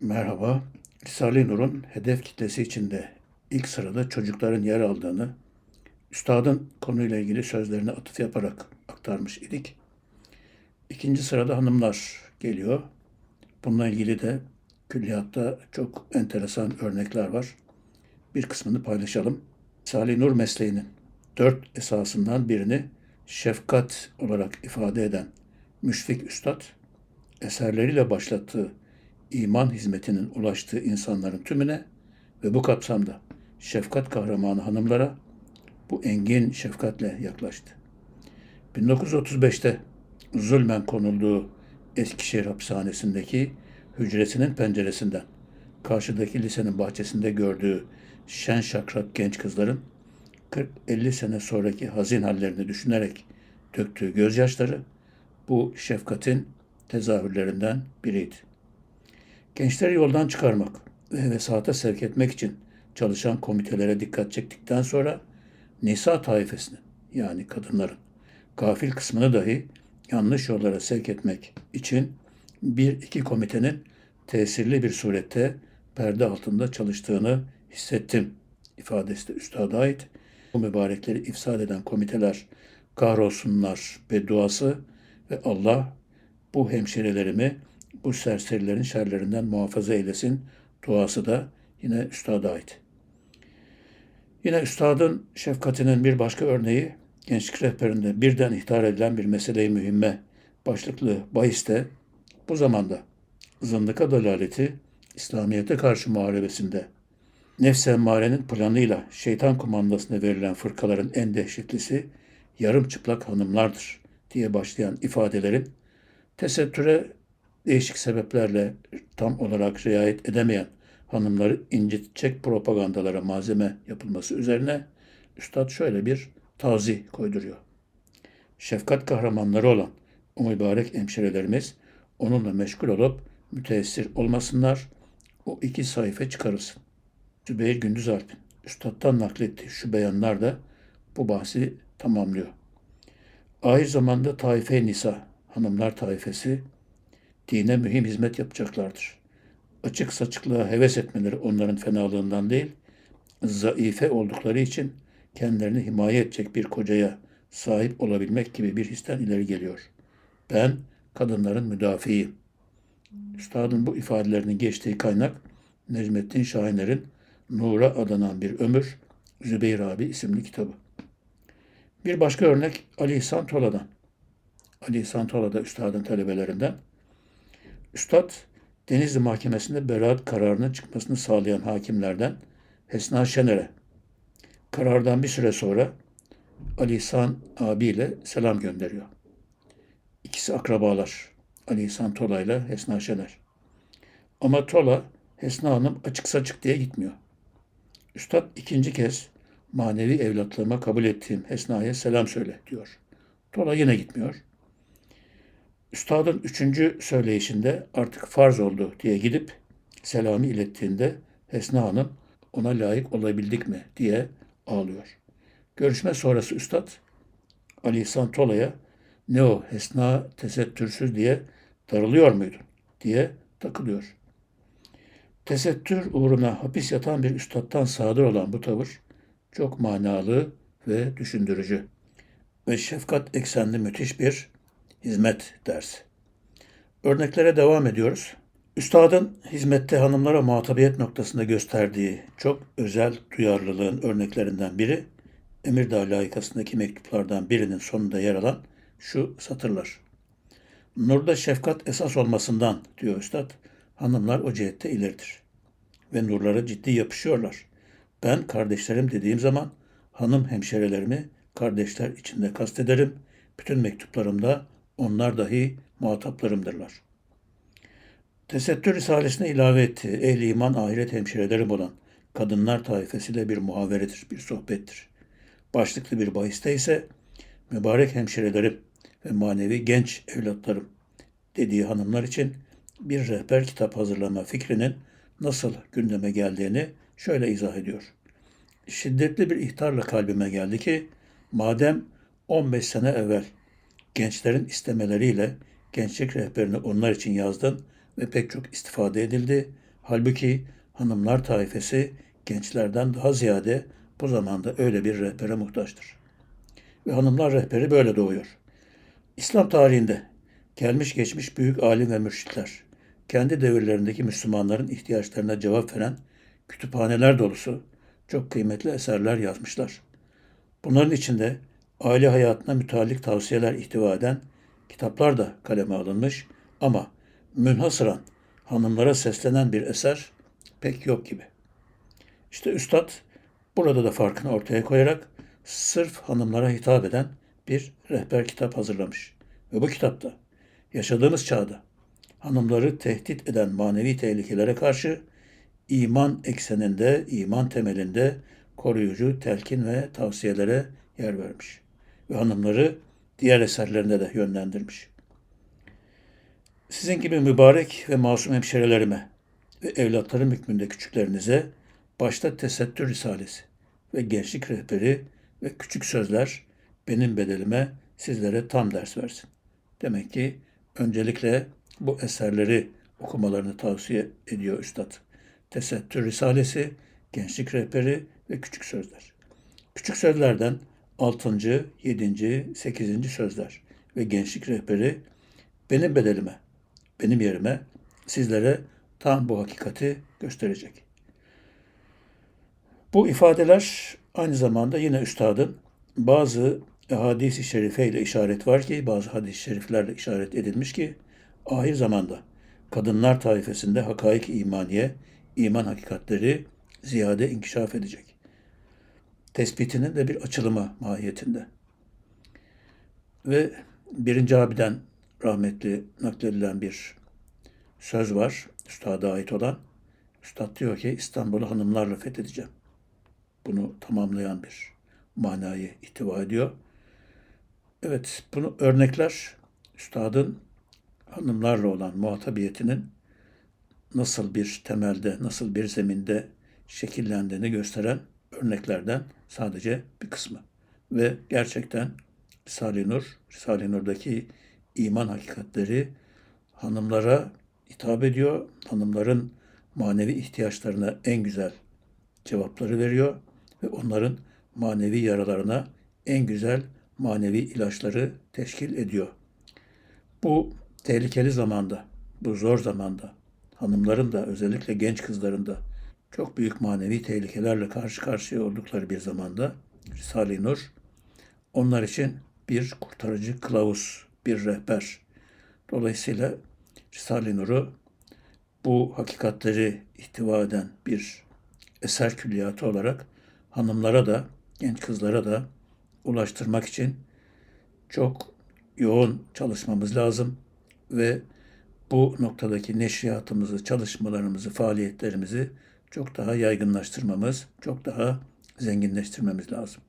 Merhaba. Risale-i Nur'un hedef kitlesi içinde ilk sırada çocukların yer aldığını, üstadın konuyla ilgili sözlerine atıf yaparak aktarmış idik. İkinci sırada hanımlar geliyor. Bununla ilgili de külliyatta çok enteresan örnekler var. Bir kısmını paylaşalım. Risale-i Nur mesleğinin dört esasından birini şefkat olarak ifade eden Müşfik Üstad, eserleriyle başlattığı iman hizmetinin ulaştığı insanların tümüne ve bu kapsamda şefkat kahramanı hanımlara bu engin şefkatle yaklaştı. 1935'te zulmen konulduğu Eskişehir hapishanesindeki hücresinin penceresinden karşıdaki lisenin bahçesinde gördüğü şen şakrak genç kızların 40-50 sene sonraki hazin hallerini düşünerek döktüğü gözyaşları bu şefkatin tezahürlerinden biriydi. Gençleri yoldan çıkarmak ve vesata sevk etmek için çalışan komitelere dikkat çektikten sonra Nisa taifesinin yani kadınların gafil kısmını dahi yanlış yollara sevk etmek için bir iki komitenin tesirli bir surette perde altında çalıştığını hissettim ifadesi de üstada ait. Bu mübarekleri ifsad eden komiteler kahrolsunlar bedduası ve Allah bu hemşerilerimi bu serserilerin şerlerinden muhafaza eylesin duası da yine üstada ait. Yine üstadın şefkatinin bir başka örneği gençlik rehberinde birden ihtar edilen bir meseleyi mühimme başlıklı bahiste bu zamanda zındıka dalaleti İslamiyet'e karşı muharebesinde nefs emmarenin planıyla şeytan kumandasına verilen fırkaların en dehşetlisi yarım çıplak hanımlardır diye başlayan ifadelerin tesettüre değişik sebeplerle tam olarak riayet edemeyen hanımları incitecek propagandalara malzeme yapılması üzerine Üstad şöyle bir tazi koyduruyor. Şefkat kahramanları olan o mübarek hemşirelerimiz onunla meşgul olup müteessir olmasınlar, o iki sayfa çıkarılsın. Zübeyir Gündüz Alp'in Üstad'dan naklettiği şu beyanlar da bu bahsi tamamlıyor. Aynı zamanda Taife Nisa, hanımlar taifesi dine mühim hizmet yapacaklardır. Açık saçıklığa heves etmeleri onların fenalığından değil, zayıfe oldukları için kendilerini himaye edecek bir kocaya sahip olabilmek gibi bir histen ileri geliyor. Ben kadınların müdafiiyim. Üstadın bu ifadelerinin geçtiği kaynak Necmettin Şahiner'in Nur'a adanan bir ömür Zübeyir abi isimli kitabı. Bir başka örnek Ali İhsan Tola'dan. Ali İhsan Tola da üstadın talebelerinden. Üstad Denizli Mahkemesi'nde beraat kararının çıkmasını sağlayan hakimlerden Hesna Şener'e karardan bir süre sonra Ali İhsan abiyle selam gönderiyor. İkisi akrabalar. Ali İhsan Tola ile Hesna Şener. Ama Tola Hesna Hanım açık saçık diye gitmiyor. Üstad ikinci kez manevi evlatlığıma kabul ettiğim Hesna'ya selam söyle diyor. Tola yine gitmiyor. Üstadın üçüncü söyleyişinde artık farz oldu diye gidip selamı ilettiğinde Hesna Hanım ona layık olabildik mi diye ağlıyor. Görüşme sonrası Üstad Ali İhsan Tola'ya ne o Hesna tesettürsüz diye darılıyor muydun diye takılıyor. Tesettür uğruna hapis yatan bir üstattan sadır olan bu tavır çok manalı ve düşündürücü ve şefkat eksenli müthiş bir hizmet dersi. Örneklere devam ediyoruz. Üstadın hizmette hanımlara muhatabiyet noktasında gösterdiği çok özel duyarlılığın örneklerinden biri, Emirdağ layıkasındaki mektuplardan birinin sonunda yer alan şu satırlar. Nurda şefkat esas olmasından diyor Üstad, hanımlar o cihette ileridir. Ve nurlara ciddi yapışıyorlar. Ben kardeşlerim dediğim zaman hanım hemşerelerimi kardeşler içinde kastederim. Bütün mektuplarımda onlar dahi muhataplarımdırlar. Tesettür Risalesine ilave etti. Ehli iman ahiret hemşirelerim olan kadınlar taifesiyle bir muhaveredir, bir sohbettir. Başlıklı bir bahiste ise mübarek hemşirelerim ve manevi genç evlatlarım dediği hanımlar için bir rehber kitap hazırlama fikrinin nasıl gündeme geldiğini şöyle izah ediyor. Şiddetli bir ihtarla kalbime geldi ki madem 15 sene evvel gençlerin istemeleriyle gençlik rehberini onlar için yazdın ve pek çok istifade edildi. Halbuki hanımlar taifesi gençlerden daha ziyade bu zamanda öyle bir rehbere muhtaçtır. Ve hanımlar rehberi böyle doğuyor. İslam tarihinde gelmiş geçmiş büyük alim ve mürşitler, kendi devirlerindeki Müslümanların ihtiyaçlarına cevap veren kütüphaneler dolusu çok kıymetli eserler yazmışlar. Bunların içinde aile hayatına müteallik tavsiyeler ihtiva eden kitaplar da kaleme alınmış ama münhasıran hanımlara seslenen bir eser pek yok gibi. İşte Üstad burada da farkını ortaya koyarak sırf hanımlara hitap eden bir rehber kitap hazırlamış. Ve bu kitapta yaşadığımız çağda hanımları tehdit eden manevi tehlikelere karşı iman ekseninde, iman temelinde koruyucu telkin ve tavsiyelere yer vermiş. Ve hanımları diğer eserlerinde de yönlendirmiş. Sizin gibi mübarek ve masum hemşerilerime ve evlatlarım hükmünde küçüklerinize başta Tesettür Risalesi ve Gençlik Rehberi ve Küçük Sözler benim bedelime sizlere tam ders versin. Demek ki öncelikle bu eserleri okumalarını tavsiye ediyor Üstad. Tesettür Risalesi, Gençlik Rehberi ve Küçük Sözler. Küçük Sözlerden 6. 7. 8. sözler ve Gençlik Rehberi benim bedelime, benim yerime sizlere tam bu hakikati gösterecek. Bu ifadeler aynı zamanda yine üstadın bazı hadis-i şerife ile işaret var ki, bazı hadis-i şeriflerle işaret edilmiş ki, ahir zamanda kadınlar taifesinde hakaik imaniye, iman hakikatleri ziyade inkişaf edecek. Tespitinin de bir açılımı mahiyetinde. Ve birinci abiden rahmetli nakledilen bir söz var, Üstad'a ait olan. Üstad diyor ki İstanbul'u hanımlarla fethedeceğim. Bunu tamamlayan bir manayı ihtiva ediyor. Evet, bunu örnekler Üstad'ın hanımlarla olan muhatabiyetinin nasıl bir temelde, nasıl bir zeminde şekillendiğini gösteren örneklerden sadece bir kısmı. Ve gerçekten Risale-i Nur, Risale-i Nur'daki iman hakikatleri hanımlara hitap ediyor. Hanımların manevi ihtiyaçlarına en güzel cevapları veriyor ve onların manevi yaralarına en güzel manevi ilaçları teşkil ediyor. Bu tehlikeli zamanda, bu zor zamanda hanımların da özellikle genç kızların da çok büyük manevi tehlikelerle karşı karşıya oldukları bir zamanda Risale-i Nur onlar için bir kurtarıcı kılavuz, bir rehber. Dolayısıyla Risale-i Nur'u bu hakikatleri ihtiva eden bir eser külliyatı olarak hanımlara da, genç kızlara da ulaştırmak için çok yoğun çalışmamız lazım ve bu noktadaki neşriyatımızı, çalışmalarımızı, faaliyetlerimizi çok daha yaygınlaştırmamız, çok daha zenginleştirmemiz lazım.